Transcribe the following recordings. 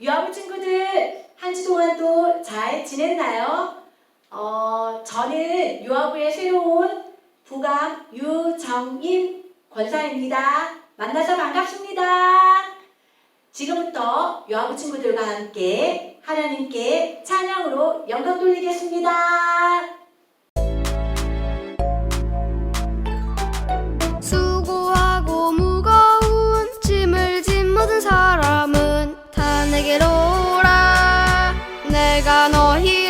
유아부 친구들 한 주 동안 또 잘 지냈나요? 어, 저는 유아부의 새로운 부감 유정임 권사입니다. 만나서 반갑습니다. 지금부터 유아부 친구들과 함께 하나님께 찬양으로 영광 돌리겠습니다. 내가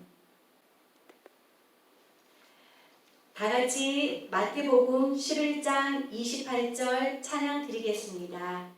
다 같이 마태복음 11장 28절 찬양 드리겠습니다.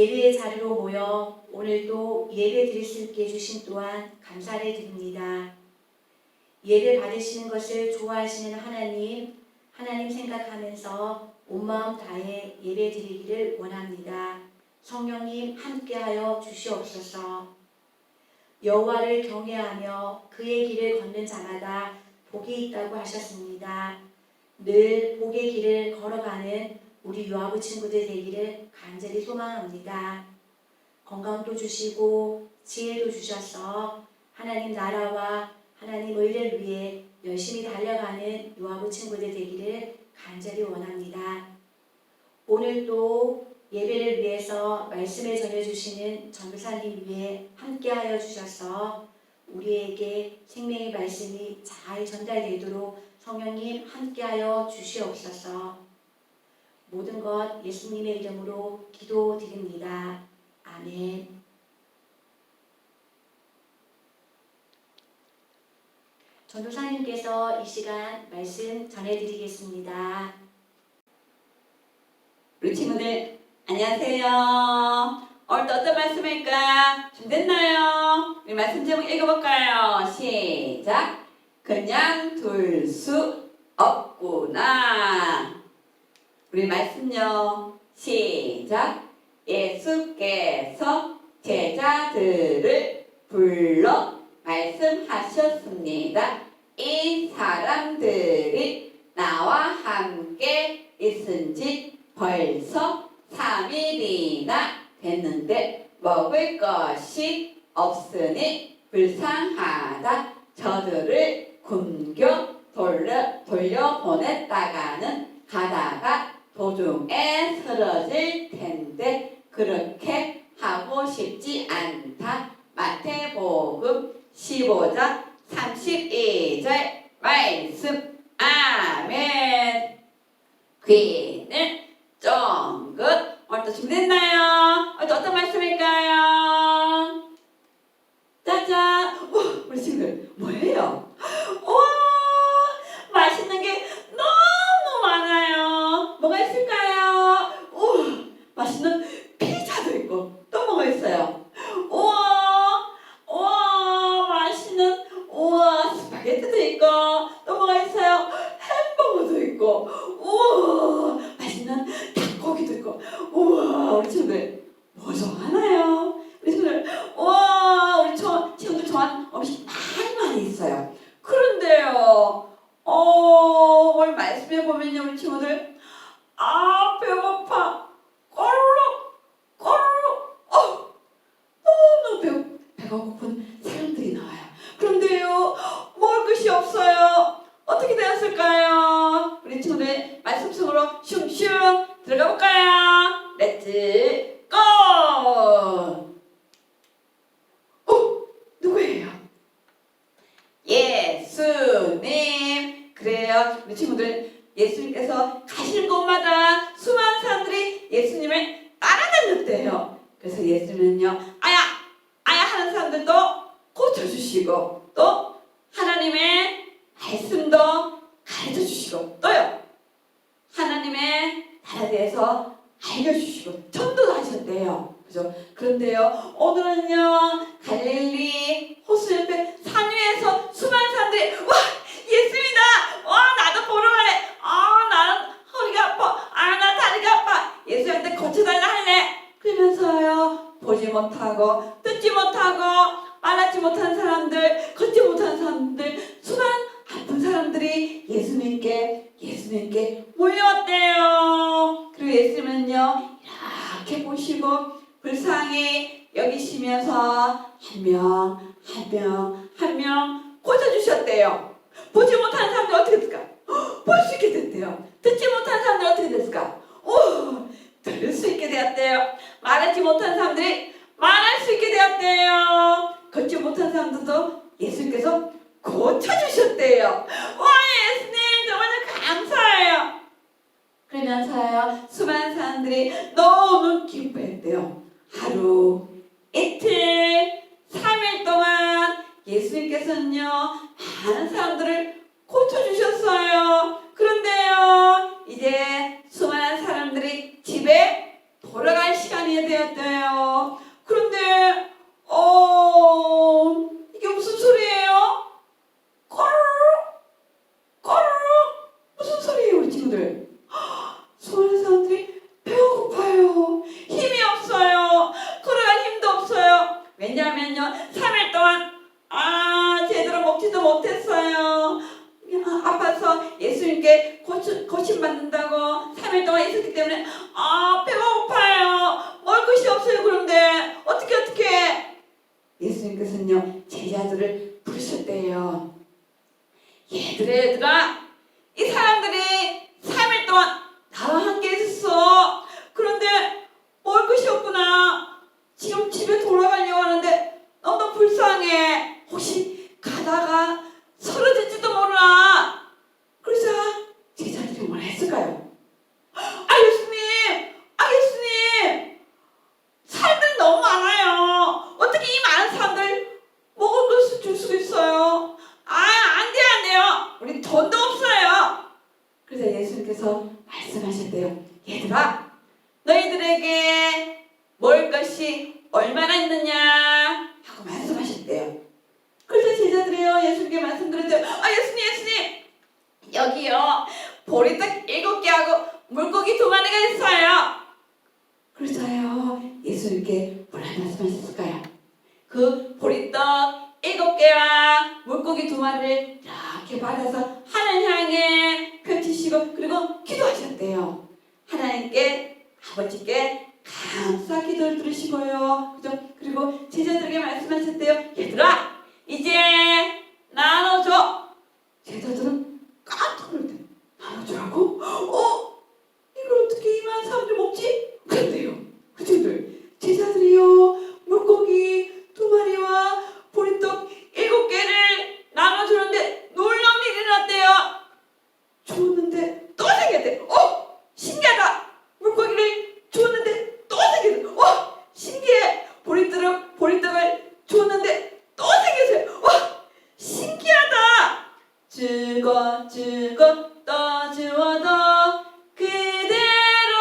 예배의 자리로 모여 오늘도 예배 드릴 수 있게 해주신 또한 감사를 드립니다. 예배 받으시는 것을 좋아하시는 하나님, 하나님 생각하면서 온 마음 다해 예배 드리기를 원합니다. 성령님 함께하여 주시옵소서. 여호와를 경외하며 그의 길을 걷는 자마다 복이 있다고 하셨습니다. 늘 복의 길을 걸어가는 우리 유아부 친구들 되기를 간절히 소망합니다. 건강도 주시고 지혜도 주셔서 하나님 나라와 하나님 의를 위해 열심히 달려가는 유아부 친구들 되기를 간절히 원합니다. 오늘도 예배를 위해서 말씀을 전해주시는 전도사님 위해 함께하여 주셔서 우리에게 생명의 말씀이 잘 전달되도록 성령님 함께하여 주시옵소서. 모든 것 예수님의 이름으로 기도드립니다. 아멘. 전도사님께서 이 시간 말씀 전해드리겠습니다. 우리 친구들 안녕하세요. 오늘도 어떤 말씀일까? 준비됐나요? 우리 말씀 제목 읽어볼까요? 시작. 그냥 둘 수 없구나. 우리 말씀요. 시작. 예수께서 제자들을 불러 말씀하셨습니다. 이 사람들이 나와 함께 있은 지 벌써 3일이나 됐는데 먹을 것이 없으니 불쌍하다. 저들을 굶겨 돌려, 돌려보냈다가는 가다가 도중에 쓰러질 텐데 그렇게 하고 싶지 않다. 마태복음 15장 32절 말씀 아멘 귀는 쫑긋 오늘도 준비됐나요? 어떤 말씀일까요? 짜잔 우, 우리 친구들 뭐예요? 우와 맛있는 게 너무 많아요 뭐가 있을까요? 우와 맛있는 피자도 있고 또 뭐가 있어요? 우와 우와 맛있는 우와 스파게티도 있고 또 뭐가 있어요? 햄버거도 있고 우와 맛있는 닭고기도 있고 우와 우리 친구들 뭐 좋아하나요? 우리 친구들 우와 우리 저, 친구들 좋아하는 음식 많이 많이 있어요 그런데요 어 오늘 말씀해 보면요 우리 친구들. 아 배고파 꼬르륵 꼬르륵 어 너무 배, 배가 고픈 사람들이 나와요 그런데요 먹을 것이 없어요 어떻게 되었을까요? 우리 친구들 말씀 속으로 슝슝 들어가 볼까요? 렛츠 고! 어? 누구예요? 예수님 그래요 우리 친구들 예수님께서 가시는 곳마다 수많은 사람들이 예수님을 따라다녔대요 그래서 예수님은요 아야 아야 하는 사람들도 고쳐주시고 또 하나님의 말씀도 가르쳐 주시고 또요 하나님의 나라에 대해서 알려주시고 전도도 하셨대요 그죠 그런데요 오늘은요 갈릴리 호수 옆에 산 위에서 수많은 사람들이 와 예수님이다 와 나도 보러 갈래 아 나는 허리가 아파 아 나 다리가 아파 예수님한테 고쳐달라 할래 그러면서요 보지 못하고 듣지 못하고 알았지 못한 사람들 걷지 못한 사람들 수많은 아픈 사람들이 예수님께 예수님께 몰려왔대요. 그리고 예수님은요 이렇게 보시고 불쌍히 여기시면서 한 명 한 명 한명 고쳐주셨대요. 보지 못하는 사람들 어떻게 됐을까? 볼 수 있게 됐대요. 듣지 못하는 사람들 어떻게 됐을까? 오 들을 수 있게 되었대요. 말하지 못한 사람들이 말할 수 있게 되었대요. 걷지 못한 사람들도 예수님께서 고쳐주셨대요. 와 예수님 정말 감사해요. 그러면서요 수많은 사람들이 너무 기뻐했대요. 하루, 이틀, 3일 동안 예수님께 예수님께서는요 많은 사람들을 고쳐주셨어요. 그런데요 이제 수많은 사람들이 집에 돌아갈 시간이 되었대요. 그런데 어 이게 무슨 소리예요? 꼬르륵 꼬르륵 무슨 소리예요 우리 친구들? 헉, 수많은 사람들이 배고파요. 힘이 없어요. 걸어갈 힘도 없어요. 왜냐하면요 3일 동안 아 제대로 먹지도 못했어요. 아, 아파서 예수님께 고침, 고침받는다고 3일 동안 있었기 때문에 아 배가 고파요. 먹을 것이 없어요. 그런데 어떻게 어떻게 예수님께서는요 제자들을 부르셨대요. 얘들아 얘들아 이 사람들이 3일 동안 나와 함께 있었어. 그런데 먹을 것이 없구나. 지금 집에 돌아가려고 하는데 너무 불쌍해. 혹시 가다가 쓰러질지도 몰라. 그래서 제자들이 뭐라 했을까요? 아 예수님, 아 예수님, 사람들이 너무 많아요. 어떻게 이 많은 사람들 먹을 것을 줄 수 있어요? 아, 안 돼요, 안 돼요. 우리 돈도 없어요. 그래서 예수님께서 말씀하셨대요. 얘들아, 너희들에게 먹을 것이 얼마나 있느냐? 하고 말씀하셨대요. 그래서 제자들이요, 예수님께 말씀드렸대요. 아, 예수님, 예수님, 여기요, 보리떡 일곱 개하고 물고기 두 마리가 있어요. 그래서요, 예수님께 뭐라 말씀하셨을까요? 그 보리떡 일곱 개와 물고기 두 마리를 이렇게 받아서 하늘 향해 펼치시고 그리고 기도하셨대요. 하나님께 아버지께 감사 기도를 들으시고요. 그죠? 그리고 제자들에게 말씀하셨대요. 얘들아, 이제 나눠줘. 제자들은 깜짝 놀대. 나눠주라고? 어? 이걸 어떻게 이만 사람들 먹지? 그런데요. 그친들 제자들이요. 물고기 두 마리와 보리떡 일곱 개를 나눠주는데 놀라운 일이 났대요. 줬는데 또 생겼대. 어? 신기하다. 물고기를 줬는데 또 생겼대. 어? 신기해. 보리떡을 보리떡을 줬는데 또 생겼어요. 어? 신기하다. 죽어 죽어 또 주워도 그대로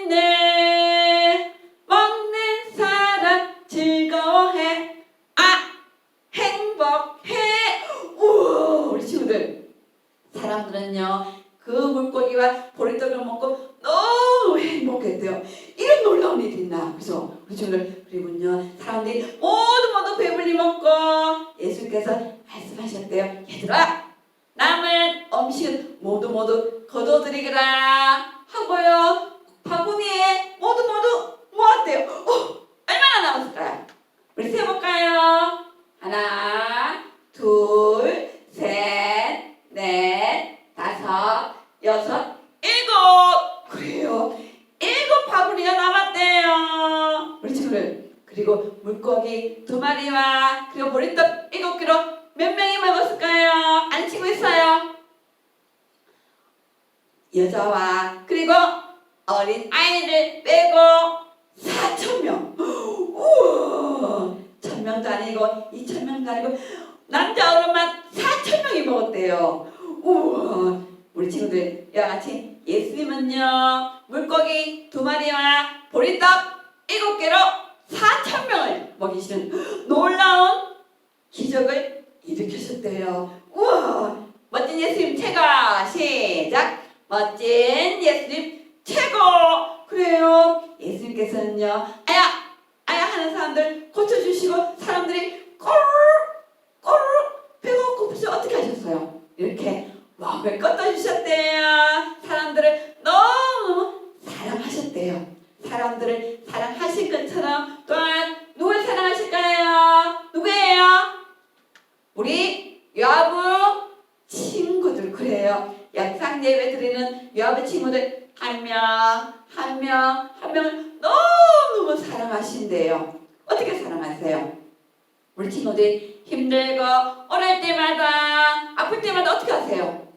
있네. 먹는 사람 즐거워해. 아 행복해. 우와 우리 친구들 사람들은요 그 물고기와 보리떡을 먹고 너무 행복했대요. 이런 놀라운 일이 있나 그죠? 우리 친구들 그리고요 사람들이 모두 모두 배불리 먹고 예수께서 말씀하셨대요. 얘들아 남은 음식은 모두 모두 거둬드리거라 하고요 바구니에 모두 모두 모았대요. 어, 얼마나 남았을까요? 우리 세볼까요? 하나, 둘, 다섯, 여섯, 일곱. 그래요. 일곱 바구니가 남았대요. 우리 친구들. 그리고 물고기 두 마리와 그리고 보리떡 일곱 개로 몇 명이 먹었을까요? 안 치고 있어요. 여자와 그리고 어린 아이를 빼고 4천 명. 우와, 천 명도 아니고 이천 명도 아니고 남자 어른만 4천 명이 먹었대요. 우와, 우리 친구들 이와 같이 예수님은요 마리와 보리떡 일곱 개로 4천 명을 먹이시는 놀라운 기적을 일으키셨대요. 우와, 멋진 예수님 최고 시작. 멋진 예수님 최고. 그래요. 예수님께서는요 아야 아야 하는 사람들 고쳐주시고 사람들이 꼬르륵 꼬르륵 배가 고프시 어떻게 하셨어요? 이렇게 먹을 것도 주셨대요. 사람들을 너무 사랑하셨대요. 사람들을 사랑하신 것처럼 또한 누굴 사랑하실까요? 누구예요? 우리 여부 친구들 그래요. 영상 예배 드리는 여부 친구들 한 명, 한 명, 한 명을 너무너무 사랑하신대요. 어떻게 사랑하세요? 우리 친구들이 힘들고 어릴 때마다 아플 때마다 어떻게 하세요?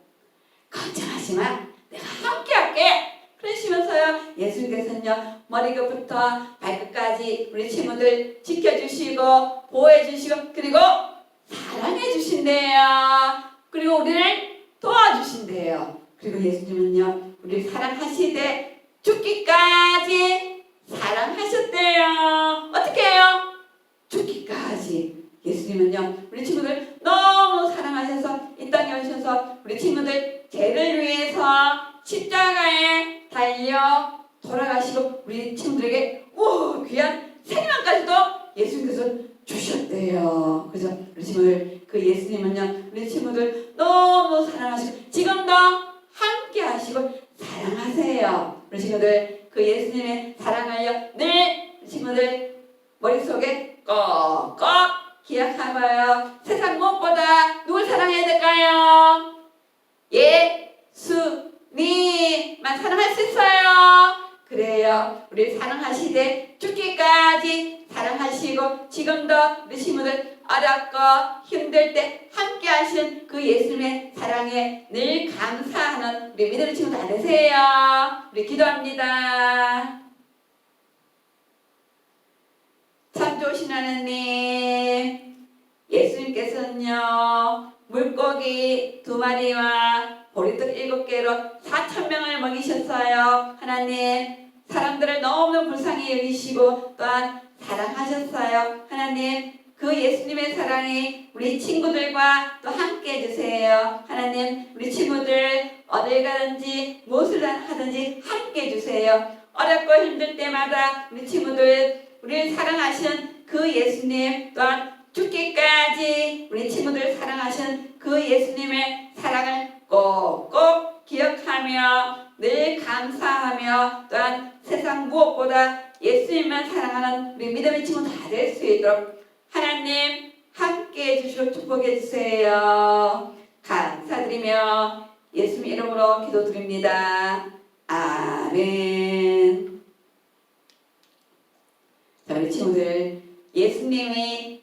걱정하지만 내가 함께 할게. 그러시면서요 예수님께서는요 머리끝부터 발끝까지 우리 친구들 지켜주시고 보호해주시고 그리고 사랑해 주신대요. 그리고 우리를 도와주신대요. 그리고 예수님은요, 우리를 사랑하시되 죽기까지 사랑하셨대요. 어떻게 해요? 죽기까지. 예수님은요, 우리 친구들 너무 사랑하셔서 이 땅에 오셔서 우리 친구들 죄를 위해서 십자가에 달려 돌아가시고 우리 친구들에게 오 귀한 생명까지도 예수님께서 주셨대요. 그래서 우리 친구들 그 예수님은요 우리 친구들 너무 사랑하시고 지금도 함께 하시고 사랑하세요. 우리 친구들 그 예수님의 사랑을요 늘 우리 친구들 머릿속에 꼭꼭 기억하고요. 세상 무엇보다 누굴 사랑해야 될까요? 예수 님만 사랑할 수 있어요. 그래요. 우리 사랑하시되 죽기까지 사랑하시고 지금도 우리 친구들 어렵고 힘들 때 함께 하시는 그 예수님의 사랑에 늘 감사하는 우리 믿음의 친구들 다 되세요. 우리 기도합니다. 참 좋으신 하나님, 예수님께서는요, 물고기 두 마리와 보리떡 일곱 개로 사천 명을 먹이셨어요. 하나님, 사람들을 너무너무 불쌍히 여기시고 또한 사랑하셨어요. 하나님, 그 예수님의 사랑이 우리 친구들과 또 함께 해주세요. 하나님, 우리 친구들 어딜 가든지 무엇을 하든지 함께 해주세요. 어렵고 힘들 때마다 우리 친구들 우리를 사랑하시는 그 예수님 또한 죽기까지 우리 친구들 사랑하시는 그 예수님의 사랑을 꼭꼭 기억하며 늘 감사하며 또한 세상 무엇보다 예수님만 사랑하는 우리 믿음의 친구 다 될 수 있도록 하나님 함께 해주시고 축복해 주세요. 감사드리며 예수님 이름으로 기도드립니다. 아멘. 자, 우리 친구들 예수님이